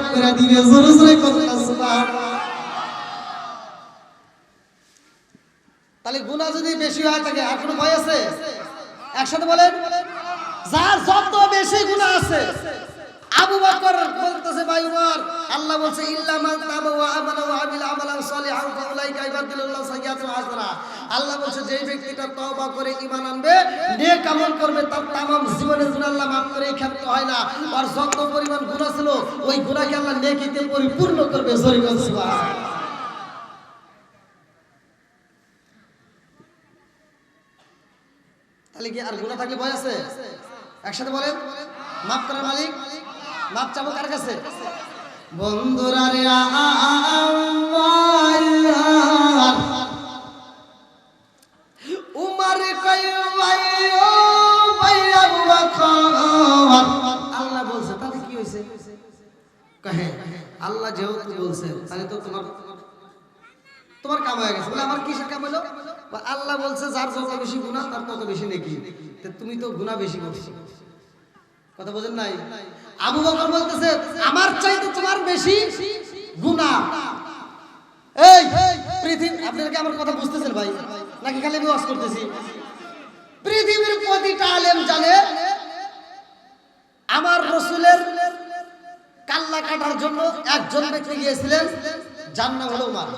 জাগায় করে দিবে জোরে জোরে তাহলে গুণা যদি বেশি হয়ে থাকে আর কোনো ভয় আছে? একসাথে বলেন, যার যত বেশি গুণা আছে আবু বকর বলতেছে, ভাই উমর, আল্লাহ বলছে, ইল্লা মান তাবা ওয়া আমানা ওয়া আমিলা আমালান সালিহান ফাউলাইকা ইবাদুল্লাহ সাইয়্যাতুল হাসানা। আল্লাহ বলছে, যেই ব্যক্তিটা তওবা করে ঈমান আনবে, নেক আমল করবে, তার তামাম জীবনের গুনাহ আল্লাহ মাফ করে ক্ষেত্র হয় না। আর যত পরিমাণ গুনাহ ছিল, ওই গুনাহকে আল্লাহ নেকিতে পরিপূর্ণ করবে জোরে বল সুবহানাল্লাহ তাহলে কি আর গুণা থাকলে ভয় আছে? একসাথে বলেন, মাফ করার মালিক মাফ চাবো কার কাছে? বন্ধুরা রে উমার আল্লাহ বলছে তাতে কি হইছে কহে, আল্লাহ যেহেতু বলছে, তাহলে তো তোমার তোমার কাম হয়ে গেছে। বলে, আমার কিসের কাম হলো? আল্লাহ বলছে, যার যত বেশি গুণা তার তত বেশি নেকি। তুমি তো গুণা বেশি করছ। কথা বোঝেন নাই? আবু বকর বলতেছে, আমার চাইতে তোমার বেশি গুণা এই, পৃথিবী, আপনারা কি আমার কথা বুঝতেছেন ভাই? নাকি খালি আমি ওয়াজ করতেছি? পৃথিবীর প্রতিটা আলেম জানে, আমার রসুলের কাল্লা কাটার জন্য একজন ব্যক্তি গিয়েছিলেন, যার নাম হলো উমার।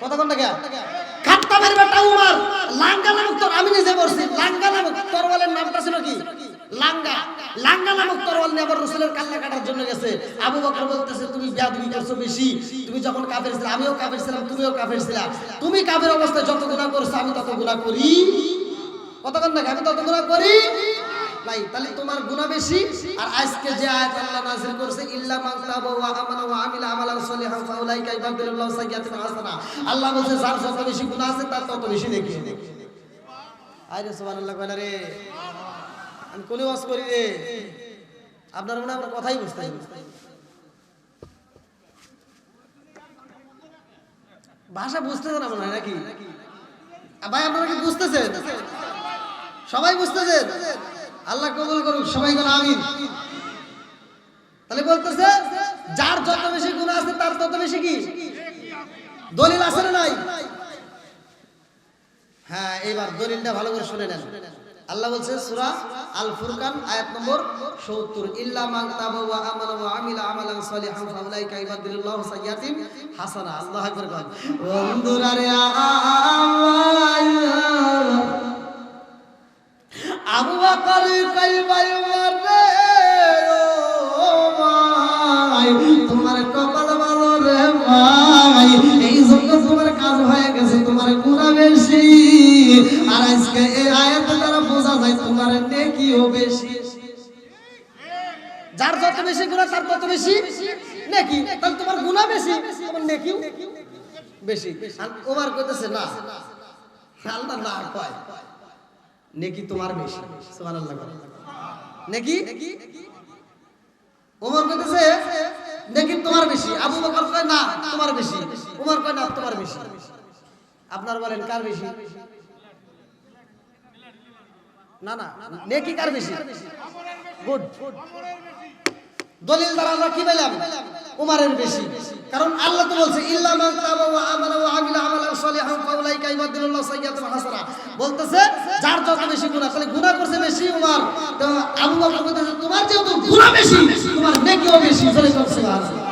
কথা কোনটা কে খাত্তাবের বেটা উমার। লাঙ্গা নামক তোর, আমি নিজে বলছি, লাঙ্গা নামক তরওয়ালের নামটা ছিল কি? লাঙ্গা লাঙ্গা নামক তরওয়াল নিয়ে আবার রসুলের কাল্লা কাটার জন্য গেছে। আবু বকর বলতেছে, তুমি করছ বেশি। তুমি যখন কাফের ছিলে, আমিও কাফের ছিলাম, তুমিও কাফের ছিলা। তুমি কাফের অবস্থায় যত গুনাহ করছ, আমি তত গুনাহ করি। কতক্ষণ নাকি আমি তত করি? তাহলে তোমার গুনাহ বেশি? আর আজকে যে আল্লাহ আল্লাহ বলছে, যার যত বেশি গুনাহ আছে, তার তত বেশি নেকি। আরে সুবহানাল্লাহ রে? আমি কোনে ওয়াজ করি রে। আপনারা মনে আমার কথাই বুঝতে ভাষা বুঝতেছেন মনে নাকি? ভাই, আপনারা কি বুঝতেছেন? সবাই বুঝতেছেন? আল্লাহ কবুল করুক, সবাই বলে আমিন। তাহলে বলতেছে, যার যত বেশি গুণ আছে তার তত বেশি কি? দলিল আছে না নাই? হ্যাঁ এবার দলিলটা ভালো করে শুনে নেন। আল্লাহ বলছে, সুরা আল ফুরকান আয়াত নম্বর 70 ইল্লা মান তাবা ওয়া আমালা ওয়া আমিলা আমালান সালিহান ফাউলাইকা ইবাদুল্লাহু সাইয়্যাতিম হাসানা। আল্লাহ আকবার বল বন্ধুরা রে আবু বকর কই বেশি। আর ওমর কইতেছে না। আল্লাহ না কয় নেকি তোমার বেশি। সুবহানাল্লাহ নেকি? ওমর কইতেছে নেকি তোমার বেশি? আবু বকর কয় না তোমার বেশি। ওমর কয় না তোমার বেশি। আপনার বলেন কার বেশি? না না নেকি কার বেশি? গুড দলিল দ্বারা আমরা কি পেলাম? উমারের বেশি। কারণ আল্লাহ তো বলছে বলতেছে, যার যত বেশি গুনাহ তাহলে করছে বেশি উমার। আবু বকর বলতেছে, তোমার যেহেতু গুনাহ বেশি, তোমার নেকিও বেশি। বল সুবহানাল্লাহ।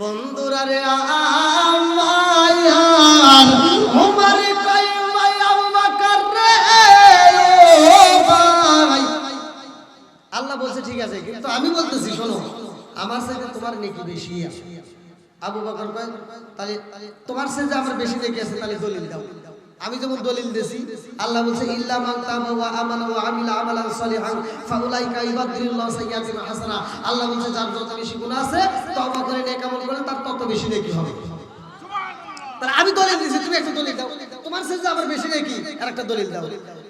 বন্ধুরা রে আমার ঠিক আছে, কিন্তু আমি বলতেছি, শোনো, আমার সাথে তোমার নেকি বেশি আবু বকর কয়, তাহলে তোমার সাথে আমার বেশি নেকি আছে, তাহলে দলিল দাও। আমি যেমন দলিল দিছি, আল্লাহ বলছে, ইল্লা মান তাবা ওয়া আমানা ওয়া আমিলা আমালান সালিহান, ফাউলাইকা ইবাদদিল্লাহু সাইয়্যাতিন হাসানা আল্লাহ বলছে, যার যত বেশি গুনাহ আছে, তওবা করে নেক আমল করে, তার তত বেশি নেকি হবে। তাহলে আমি দলিল দিছি, তুমি একটা দলিল দাও। তোমার সে যে আমার বেশি নেকি? আর একটা দলিল দাও।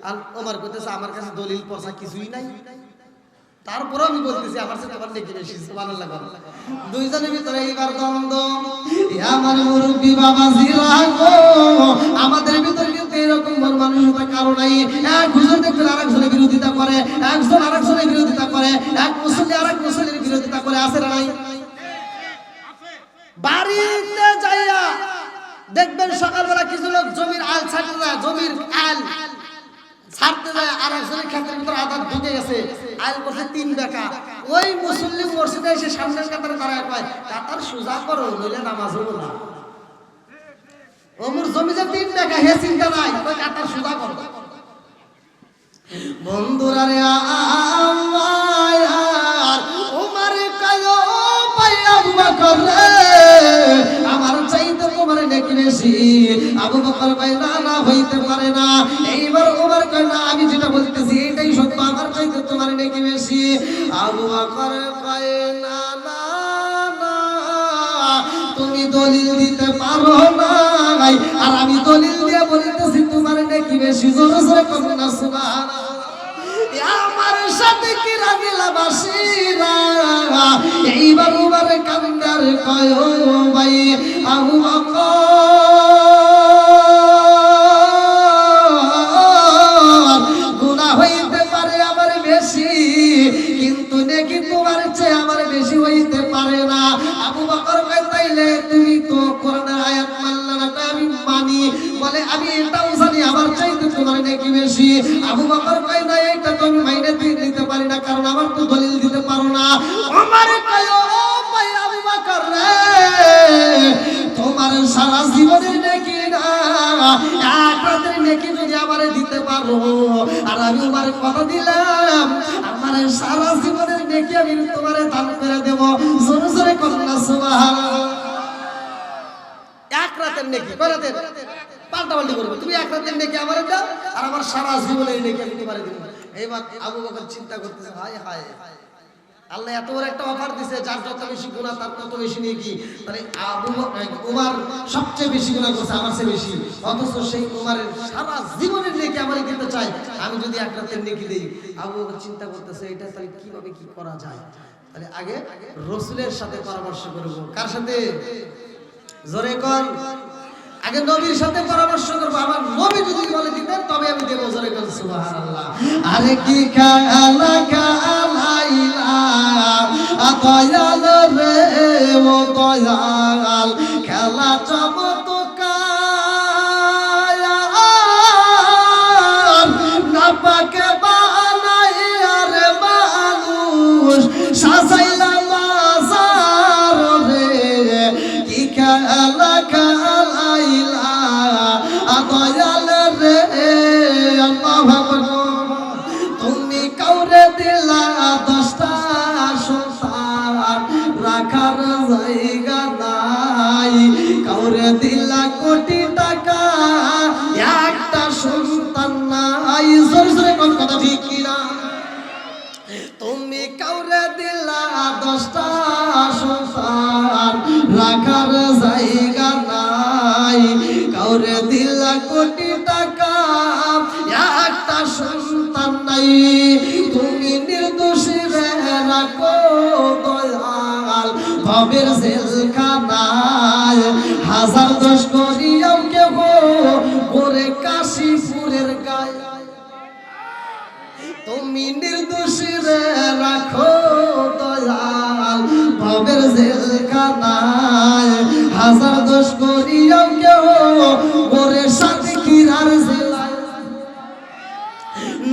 আর ওমর কইতেছে, আমার কাছে দলিল পয়সা কিছুই নাই। তারপরে আমি বলতেছি, আমার সাথে আমার নেকি বেশি, সুবহানাল্লাহ। দুইজনের ভিতরে এইবার দ্বন্দ্ব। আমার মুরব্বী বাবা জিরা গো আমাদের ভিতরে কিন্তু এরকম মন মানসিকতা কারও নাই। এক হুজুর দেখবেন আরেকজনের বিরোধিতা করে, একজন আরেকজনের বিরোধিতা করে, এক মুসল্লি আরেক মুসল্লির বিরোধিতা করে, আছে না নাই? বাড়িতে যাইয়া দেখবেন সকালবেলা কিছু লোক জমির আল যায় জমির আল। ছাড়তে যায়, আর একজনের ক্ষেত্রের ভিতরে আধার ঢুকে গেছে। আল করছে তিন বেকা। ওই মুসল্লি মসজিদে এসে সামনের কাতারে দাঁড়ায় কয়, কাতার সোজা করো, নইলে নামাজ হব না। ওমর জমি যে তিন বেকা, হে চিন্তা নাই ওই কাতার সোজা করো। বন্ধুরা রে আমার কায়ো পাইয়া করে তোমার নাকি বেশি আবু বকর না না, হইতে পারে না। এইবার উমার কয় না আমি যেটা বলতেছি, এটাই সত্য। আমার চাইতে তোমার নাকি বেশি। আবু বকর না না তুমি দলিল দিতে পারো না আর আমি দলিল দিয়ে বলিতেছি, তোমার নাকি বেশি। জোরে জোরে না, সুবহানাল্লাহ। কান্দার কয় ভাই আহু গুণা হইতে পারে আমার বেশি, কিন্তু নাকি তোমার আমার বেশি হইতে পারে না। আবু বকর কয়, তাইলে তুমি তো কোরআনের আয়াত মানলে আমি মানি। বলে, আমি এটাও জানি, আমার চাইতে তোমার নাকি বেশি। আবু বকর কয়, না, এটা তো আমি মাইনে তোমার সারা জীবনের নাকি না। এক রাতের নাকি যদি আমারে দিতে পারো, আর আমি আমার কথা দিলাম, আমার সারা জীবনের নাকি আমি তোমারে দান করে দেব। জোরে জোরে কন্যা সুবহানাল্লাহ। এক রাতের নেকি, কয় রাতের? পাল্টা পাল্টি করবে। তুমি এক রাতের নেকি আমারে দাও, আর আমার সারা জীবনের নেকি আমি তোমারে দেব। এইবার আবু বকর চিন্তা করতেছে হায় হায়। আল্লাহ এত বড় একটা অফার দিছে, যার যত বেশি গুনাহ, তার তত বেশি নেকি মানে আবু উমার সবচেয়ে বেশি গুনাহ করছে, আমার চেয়ে বেশি। অথচ সেই উমারের সারা জীবনের নেকি আমারে দিতে চাই আমি যদি এক রাতের নেকি দেই, আবু চিন্তা করতেছে, এটা তাহলে কীভাবে কি করা যায়? তাহলে আগে রসুলের সাথে পরামর্শ করব। কার সাথে? জোরে কর। আগে নবীর সাথে পরামর্শ করব। আমার নবী যদি বলে দিতেন, তবে আমি দেবো। জোরে কর, সুবহানাল্লাহ। আরে কি কালা কালাইলা দয়াল রে ও দয়াল খেলা চমৎকার নাই তুমি নির্দোষী রাখো দয়াল ভবের জেলখানায় হাজার দোষ করিয়াও কেহ করে কাশীপুরের গায়ে। তুমি নির্দোষী রাখো দয়াল ভবের জেলখানায় হাজার দোষ করিয়াও কেউ করে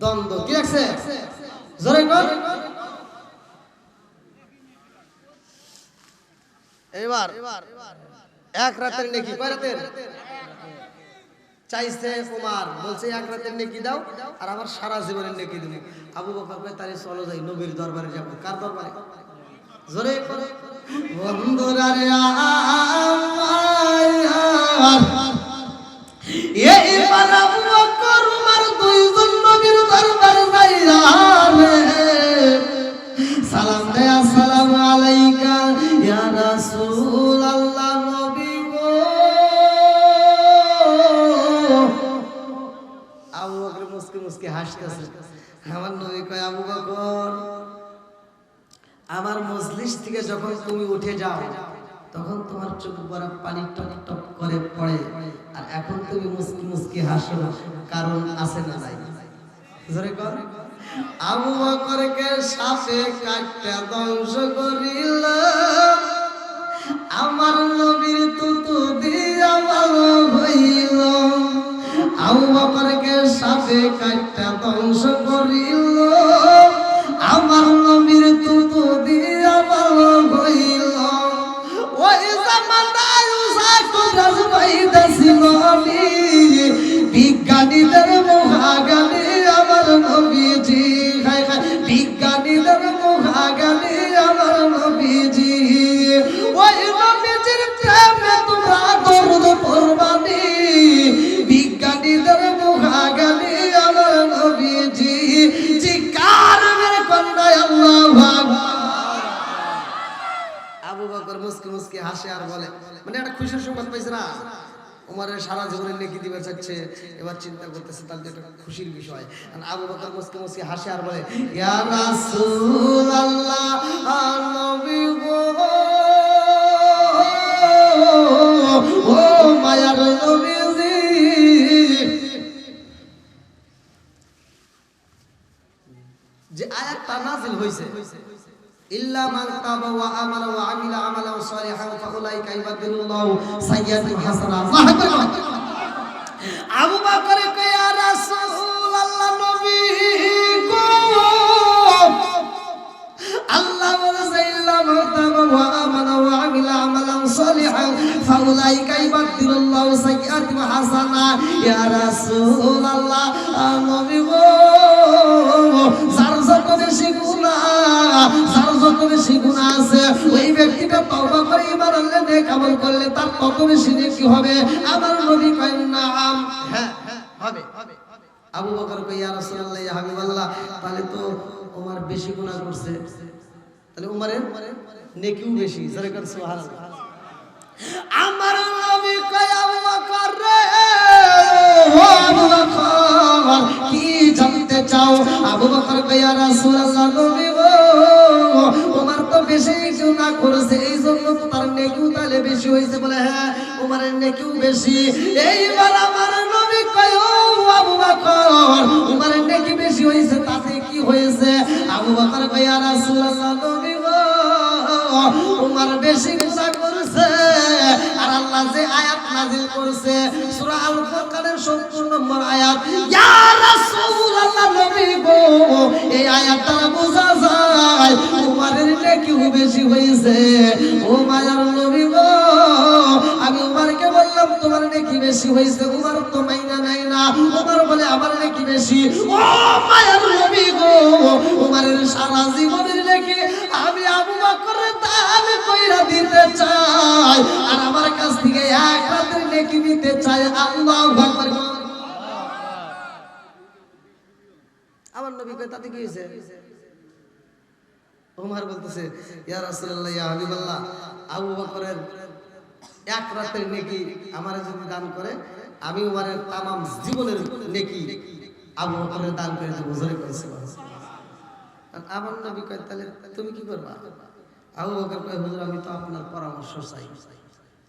দ্বন্দ্ব। কি রাখছে জোরে কর। এবার এক রাতের নেকি। কয় রাতের? চাইছে ওমার বলছে, এক রাতের নেকি দাও আর আমার সারা জীবনের নেকি দিন আবু বকর কয়, তাহলে চলো যাই, নবীর দরবারে যাব। কার দরবারে? জোরে বন্ধুরা রে আমার নবী থেকে যখন তুমি উঠে যাও, তখন তোমার চোখ বড় পানি টপ টপ করে পড়ে। আর এখন তুমি মুস্কি মুস্কি হাসো কারণ আছে না নাই। কর আবু বকরকে সাপে কাটটা ধ্বংস করিল। আমার নবীর তুতু দিয়া ভালো হইল। আবু বকরকে সাপে কাটটা ধ্বংস করিল। আমার নবীর তুতু দিয়া ভালো হইল। ওই জামানায় উষা কুরাজ পাইতাছিল আমি খুশির সংবাদ পাইছে না? উমারের সারা জীবনের নেকি দিবে চাচ্ছে। এবার চিন্তা করতেছে তাহলে একটা খুশির বিষয়। আর আবু বকর মুসকে মুসকে হাসে আর বলে, ইয়া রাসূলুল্লাহ নবী গো, ও মায়ার নবীজি ওয়া আমানা ওয়া আমিলা আমালান সালিহান ফাউলাইকা ইবাদুল্লাহু সাইয়্যাতুল হাসানাত আল্লাহু আকবার আবু বকর নবী আল্লাহ বলেছে ইল্লা মান তাবা ওয়া আমানা ওয়া আমিলা আমালান সালিহান ফাউলাইকা ইবাদুল্লাহু সাইয়্যাতুল হাসানাত ইয়া রাসূলুল্লাহ, নবী গো, যার যত বেশি গুনাহ আছে? ওই ব্যক্তিটা তওবা করে আমল করলে তার তত বেশি নেকি হবে? আমার নবী নাম। হ্যাঁ হ্যাঁ হবে আবু বকর কই ইয়া রাসূলুল্লাহ, ইয়া হাবিবাল্লাহ, তাহলে তো ওমর বেশি করছে। তাহলে ওমরের নেকিও বেশি। আমার নবী আবু বকর রে, ও আবু বকর, কি জানতে চাও? আবু বকর কয়, ইয়া রাসূলুল্লাহ, নবী গো বেশি গুনাহ করেছে এই জন্য তার নেকিও তাহলে বেশি হয়েছে বলে হ্যাঁ উমারের নেকিও বেশি। এইবার আমার কয় আবু বকর, উমারের নেকি বেশি হয়েছে, তাতে কি হয়েছে? আবু বকর কয়, ইয়া রাসূলুল্লাহ, নবী গো, উমার বেশি আল্লাহ যে আয়াত নাজিল করেছে, সূরা আল ফুরকানের 70 নম্বর আয়াত। ইয়া রাসূলুল্লাহ নবী গো, এই আয়াত দ্বারা বোঝা যায়, উমারের নেকি বেশি হয়েছে। ও মায়ার নবী গো, আমি উমারকে বললাম, তোমার নেকি বেশি হয়েছে, উমার তো মাইনা নাই না। উমার বলে, আমার নেকি বেশি। ও মায়ার নবী গো, উমারের সারা জীবনের নেকি আমি আবু বকরের দান কইরা দিতে চাই, আর আমার কাছ এক নেকি আকবার। আমার নবী কয়, তাতে কি ওমর বলতেছে, ইয়া রাসূলুল্লাহ, ইয়া হাবিবাল্লাহ, আবু বকরের এক রাতের নেকি যদি দান করে, আমি তামাম জীবনের নেকি আবু বকরের দান করে দেব। জোরে আমার নবী কয়, তাহলে তুমি কি করবা? আবু বকর কয়, হুজুর, আমি তো আপনার পরামর্শ চাই।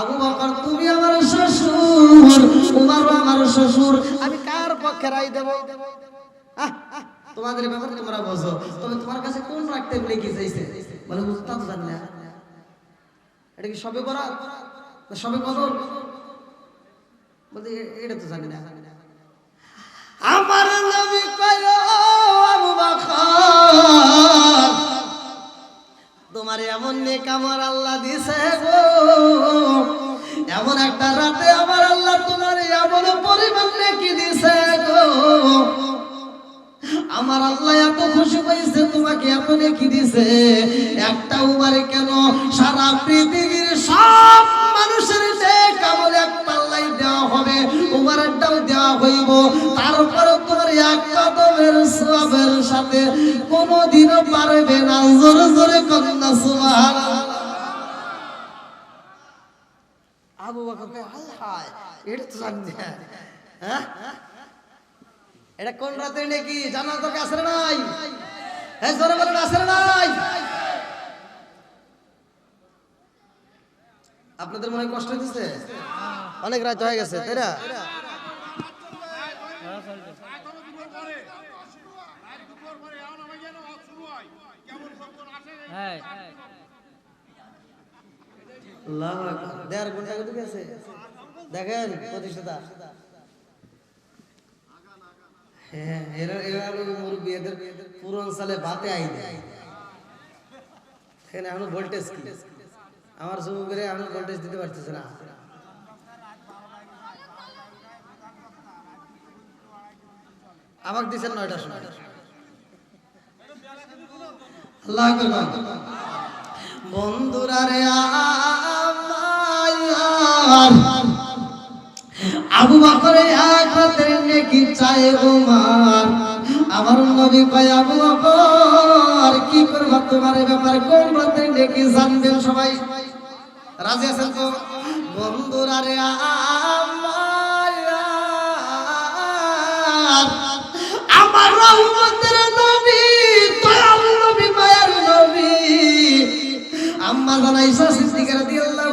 আবু বকর, তুমি আমার শ্বশুর উমারও আমার শ্বশুর, আমি কার পক্ষে রায় দেব? তোমাদের ব্যাপারে তোমরা বোঝো। তবে তোমার কাছে কোন রাখতে কি চাইছে? বলে তা তো জানি না। এটা কি সবে বরাত? না সবে কদর? বলতে এটা তো জানি না। আমার নবী কয় আবু বকর, তোমার এমন নেক আমার আল্লাহ দিছে গো। এমন একটা রাতে আমার আল্লাহ তোমার এমন পরিমাণ নেকি দিছে গো। আমার আল্লাহ এত খুশি হয়েছে, তোমাকে এত নেকি দিছে একটা উমারে কেন সারা পৃথিবীর সব মানুষের আমল এক পাল্লাই দেওয়া হবে উমারেরটাও দেওয়া হইব। তারপরে তোমার এক কদমের সবের সাথে কোনোদিনও পারবে না। জোরে জোরে কন্যা সুবহান এটা জানি কোন রাতে নাকি আসে নাই হ্যাঁ নাই আপনাদের মনে কষ্ট হইতেছে অনেক রাত হয়ে গেছে তাই না হ্যাঁ। গেছে দেখেন প্রতিষ্ঠাতা। হ্যাঁ আই এখানে ভোল্টেজ আমার ভোল্টেজ দিতে পারতেছে না। আমাকে দিচ্ছেন নয়টার সময়। বন্ধুরা রে আমার। আবু বকর এক রাতের নেকি চায় উমার। আমার নবী কয়, আবু বকর, কি করবা তোমার ব্যাপারে? কোন রাতের নেকি জানবেন সবাই? রাজি আছেন তো? বন্ধুরা রে আমার। আমার রহমতের নবী, দয়াল নবী, মায়ের নবী। আম্মা জানাইসা সিদ্দিকা রাদিয়াল্লাহু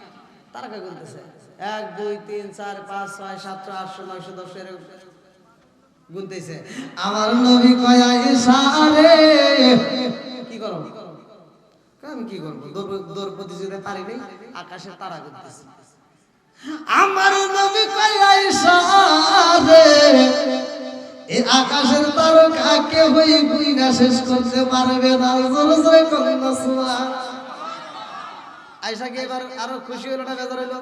তারাকা গুনতেছে। এক, দুই, তিন, চার, পাঁচ, ছয় সাতশো আটশো নয়শো এরকম গুনতেছে। আমার নবী কয়া ইশারে কি করো আমি কি করব? দৌড়- প্রতিযোগিতা পারি নাই আকাশের তারা আমার নবী কয়া আকাশের তারকা কে হই বুই শেষ করতে পারবে না। জোরে জোরে করেন না সুবহান আয়সা কি এবার আরও খুশি হলো না বেজার হইল?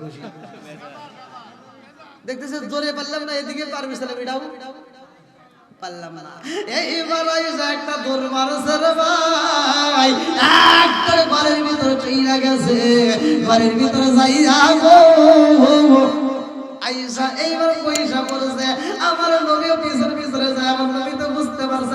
খুশি? দেখতেছে জোরে পারলাম না, এদিকে পারবি ভাই একবার ঘরের ভিতরে চইরা গেছে ঘরের ভিতরে যাইয়া গো আইসা এইবার পয়সা পড়েছে আমার নবীও পিছনে পিছনে যায়, আমার নবী তো বুঝতে পারছে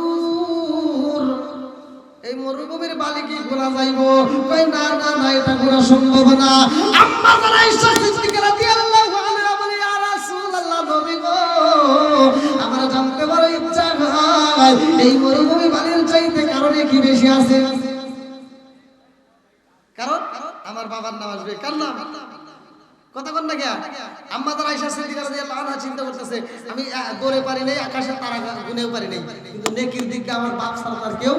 এই মরুভূমির বালি কি ঘোরা যাইব। কই না না না, এটা ঘোরা সম্ভব না। আম্মা যারা ঈশা সিদ্দিকা রাদিয়াল্লাহু আনহা বলে, ইয়া রাসূলুল্লাহ, নবী গো, আমার জানতে বড় ইচ্ছা হয়, এই মরুভূমি বালির চাইতে কারণে কি বেশি আছে? কারণ আমার বাবার নাম আসবে। কার নাম? কথা কন না গিয়া আম্মা তারা আয়েশা সিদ্দিকা রাদিয়াল্লাহু আনহা চিন্তা করতেছে, আমি দৌড়ে পারি নাই, আকাশে তারা গুনেও পারি নাই। কিন্তু নেকির দিকে আমার বাপ ছাড়া তার কেউ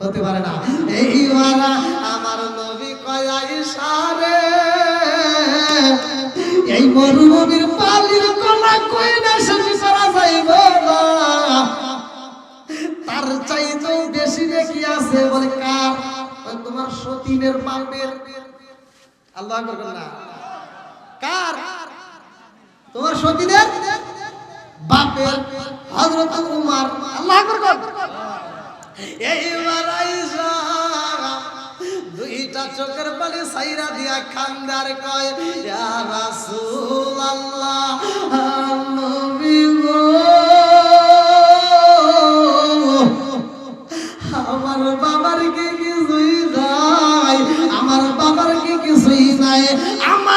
হতে পারে না। এই ওয়ালা আমার নবী কয় আয়েশা রে এই মরুভূমির পালির কোনা কই না শেষ করা যাইব না। তার চাইতেও বেশি দেখি আছে, বলে কার? তোমার সতীনের বাপের। আল্লাহ আকবার না। কার? তোমার সতীনের বাপের হযরত উমর। আল্লাহ আকবার। এইবার আইসা দুইটা চোখের পানি সাইরা দিয়া খান্দার কয়, ইয়া রাসূলুল্লাহ, নবী গো, আমার বাবার কি কিছুই নাই, আমার বাবার কি কিছুই নাই, আমার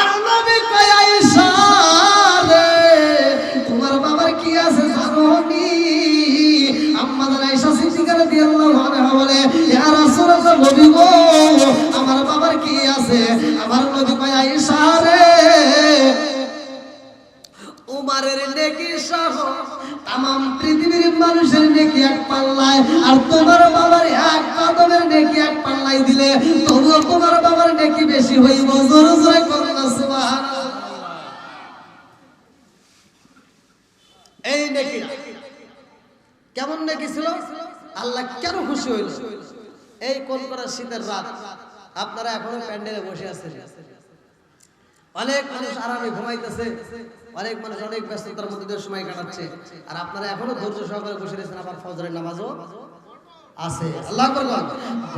নেকি এক পাল্লায়, আর তোমার বাবার এক কদমের নেকি এক পাল্লায় দিলে তবুও তোমার বাবার নেকি বেশি হইব। জোরে জোরে করুন সুবহানাল্লাহ। এই নেকি কেমন নেকি ছিল? আল্লাহ কেন খুশি হইল? এই কোন করা শীতের রাত? আপনারা এখনও প্যান্ডেলে বসে আছেন। অনেক মানুষ আরামে ঘুমাইতেছে। অনেক মানুষ অনেক ব্যস্ততার মধ্যে দিয়ে সময় কাটাচ্ছে। আর আপনারা এখনও ধৈর্য সহকারে বসে রয়েছেন আবার ফজরের নামাজও আছে। আল্লাহ।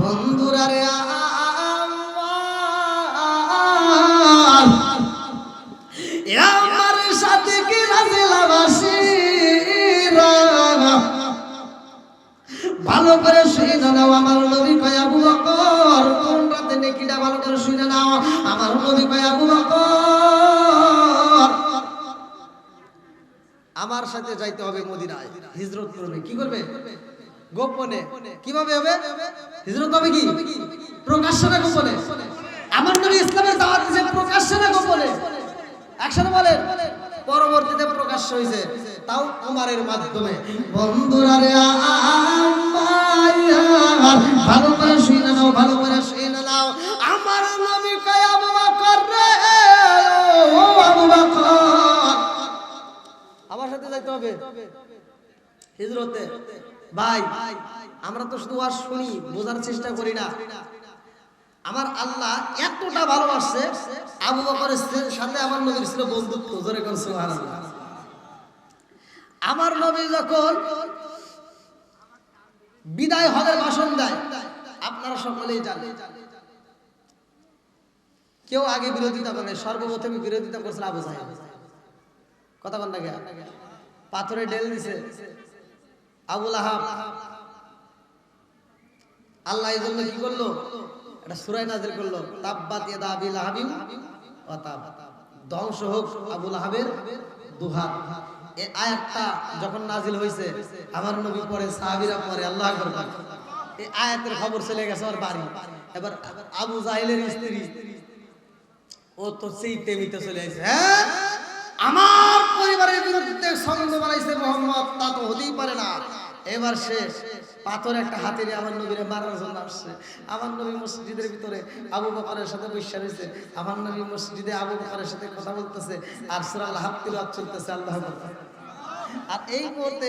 বন্ধুরা রে আমার ভালো করে শুনে নাও, আমার নবী কয়, আবু বকর, কোন রাতে নেকিটা ভালো করে শুনে নাও? আমার নবী কয়, আবু বকর আমার সাথে যাইতে হবে মদিনায়। হিজরত করবে। কি করবে? গোপনে। কীভাবে হবে? হিজরত হবে কি? প্রকাশ্যে না গোপনে? আমার নবী ইসলামের দাওয়াত দিয়েছে প্রকাশ্যে না গোপনে? একসাথে বলেন। পরবর্তীতে প্রকাশ্য হয়েছে তাও উমারের মাধ্যমে। বন্ধুরা রে ভালো করে শুনে নাও, ভালো করে শুনে নাও। আমার হবে হিজরতে, ভাই, আমরা তো শুধু আর শুনি, বোঝার চেষ্টা করি না। আমার আল্লাহ এতটা ভালোবাসছে, আবু বকরের সাথে আমার নবীর ছিল বন্ধুত্ব কোন সুবহানাল্লাহ। আমার নবী যখন বিদায় হজের ভাষণ দেয়, আপনারা সকলেই জানেন। কেউ আগে বিরোধিতা করে, সর্বপ্রথমে বিরোধিতা করছিল আবু সাহেব। কথা বল না? পাথরে ডেল দিছে। আবুল আহাব, আল্লাহ এই জন্য কি করল? এটা সুরাই নাজির করল। তাব্বাত ইয়াদা আবিল আহাবিম ওয়া তাব। ধ্বংস হোক আবুল আহাবের দুহাত। এই আয়াতটা যখন নাজিল হয়েছে আমার নবী পরে সাহাবীরা পরে আল্লাহ আকবার। এই আয়াতের খবর চলে গেছে ওর বাড়ি। এবার আবু জাহিলের স্ত্রী ও তো সেই তেমিতে চলে আসছে হ্যাঁ আমার পরিবারের বিরুদ্ধে সঙ্গ বানাইছে মোহাম্মদ, তা তো হতেই পারে না। এবার সে পাথর একটা হাতে নিয়ে আমার নবীরে মারার জন্য আসছে। আমার নবী মসজিদের ভিতরে আবু বকরের সাথে বৈশা রয়েছে আমার নবী মসজিদে আবু বকরের সাথে কথা বলতেছে, আর সুরাল আল্লাহ তিলাওয়াত চলতেছে, আল্লাহ আর এই মুহূর্তে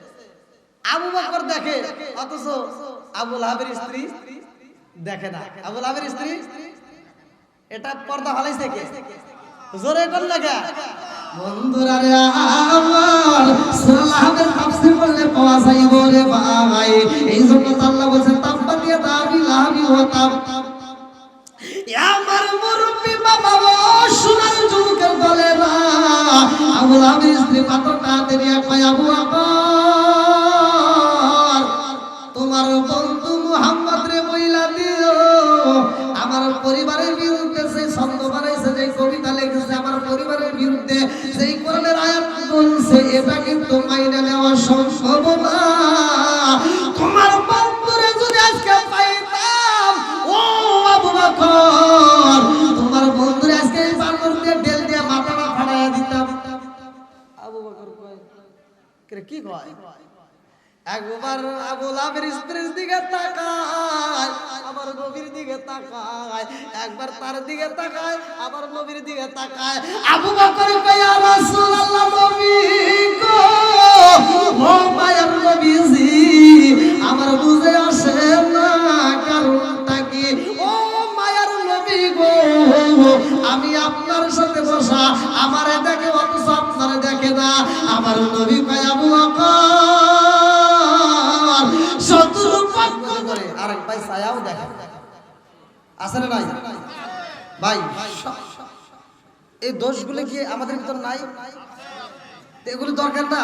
আবু বকর দেখে অথচ আবু লাহাবের স্ত্রী দেখে না। আবু লাহাবের স্ত্রী এটা পর্দা হালাইছে কে? জোরে কর লাগা বন্ধুরা রে আমার সূরা লাহাবের তাফসীর করলে পাওয়া যাইব রে ভাই। এই জন্য তো আল্লাহ বলেছে তাব্বাতিয়া দাবি লাহাবি ওয়া তাব আমার মুরব্বি বাবা ও সোনার যুবক লাহাবের স্ত্রী পাথরটা দেরিয়া কয় আবু বকর তোমার বন্ধু মুহাম্মদ রে বইলা দিও। আমার পরিবারের বিরুদ্ধে সেই ছন্দ বানাইছে, যে কবিতা লিখেছে, আমার পরিবারের বিরুদ্ধে সেই কোরআনের আয়াত বলছে এটা কিন্তু মাইনে নেওয়া সম্ভব না। তোমার বন্ধুরে যদি আজকে পাইতাম, ও আবু বকর, তোমার বন্ধুরে আজকে এই বানর দিয়ে ঢেল দিয়ে মাথাটা ফাড়াইয়া দিতাম। আবু বকর কয় কি কয়? একবার আবু লাভের স্ত্রীর দিকে তাকায়, আবার নবীর দিকে তাকায়, একবার তার দিকে তাকায়, আবার নবীর দিকে তাকায়। আবু বকর কয় রাসূলুল্লাহ, নবী গো, ও মায়ের নবীজি, আমার বুঝে আসে না কারণটা কি? ও মায়ের নবী গো, আমি আপনার সাথে বসা, আমারে দেখে অথচ আপনারে দেখে না। আমার নবী কয়, আবু বকর আরেক ভাই, ছায়াও দেখে। আছে না নাই? ভাই, এই দোষগুলো কি আমাদের ভিতর নাই? এগুলো দরকার না?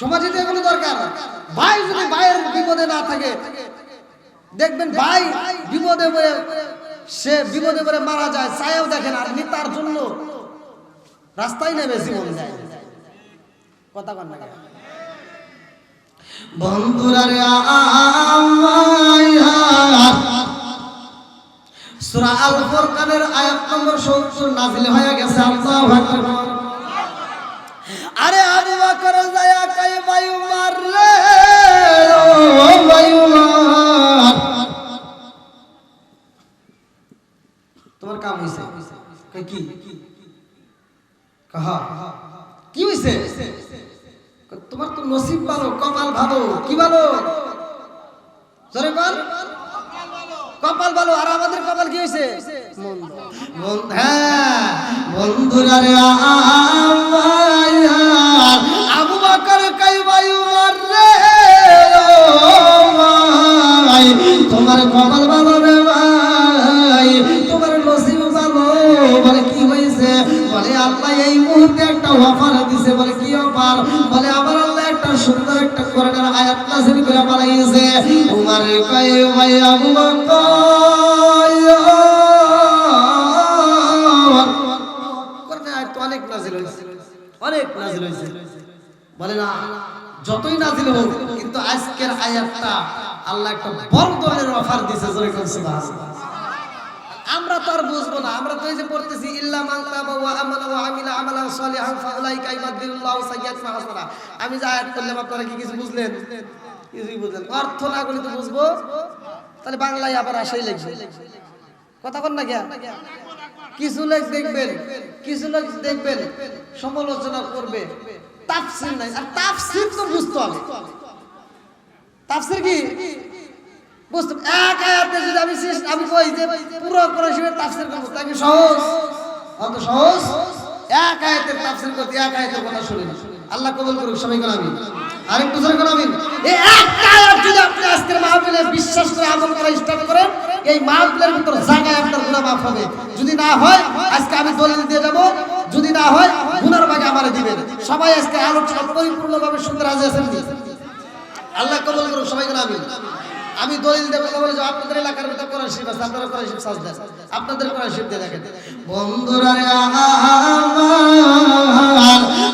সমাজে তো এগুলো দরকার। ভাই, যদি ভাইয়ের বিপদে না থাকে, দেখবেন ভাই বিপদে পড়ে, সে বিপদে পড়ে মারা যায়, ছায়াও দেখেন আর নি তার জন্য রাস্তায় নেমে জীবন। যায় কথা কন না? বন্ধুরা রে সূরা আল ফুরকানের আয়াত নম্বর 70 নাযিল হয়ে গেছে আরে আবু বকর বায়ু মার রে? ও বায়ু মার তোমার কাম হইছে? কি? কাহা। কি হইছে? তোমার তো নসিব ভালো, কপাল ভালো। কি ভালো? কপাল ভালো, আর আমাদের কপাল কি হয়েছে? হ্যাঁ বন্ধুরা কই ভাই আবু বকর কোরআনের আয়াত অনেক নাযিল হয়েছে। অনেক নাযিল হয়েছে বলে না, যতই নাযিল হোক, কিন্তু আজকের আয়াতটা আল্লাহ একটা বড় ধরনের অফার দিছে জোরে কোন সুবহানাল্লাহ আমরা তো আর বুঝব না, আমরা তো এই যে পড়তেছি ইল্লা মান আমি যা করলাম, আপনারা কি কিছু বুঝলেন? করলে তো বুঝব। তাহলে বাংলায় আবার আসাই কথা বল না কিছু লোক দেখবেন, কিছু লোক দেখবেন, সমালোচনা করবে। তাফসির নাই। আর তাফসির তো বুঝতে হবে। তাফসির কি? বুঝতে এক আয়াতে যদি আমি আমি কই যে পুরো কোরআন শরীফের তাফসীর করব, তা কি সহজ? অত সহজ? এক আয়াতের তাফসীর করতে এক আয়াতের কথা শুনেন আল্লাহ কবুল করুক সবাই করে আমিন। করে এই একটা আয়াত যদি আপনি আজকের মাহফিলে বিশ্বাস করে আমল করা স্টার্ট করেন, এই মাহফিলের ভিতর জায়গায় আপনার মাফ হবে। যদি না হয়, আজকে আমি দলিল দিয়ে যাব। যদি না হয় ভাগে দিবেন। সবাই আজকে আলোচনা পরিপূর্ণভাবে শুনতে রাজি আছেন আল্লাহ কবুল করুক, সবাই করে আমিন। আমি দলিল দেবো বলে যে আপনাদের এলাকার ভিতরে আছে, আপনারা সাজ আপনাদের কোরআন শরীফ দিয়ে দেখেন। বন্ধুরা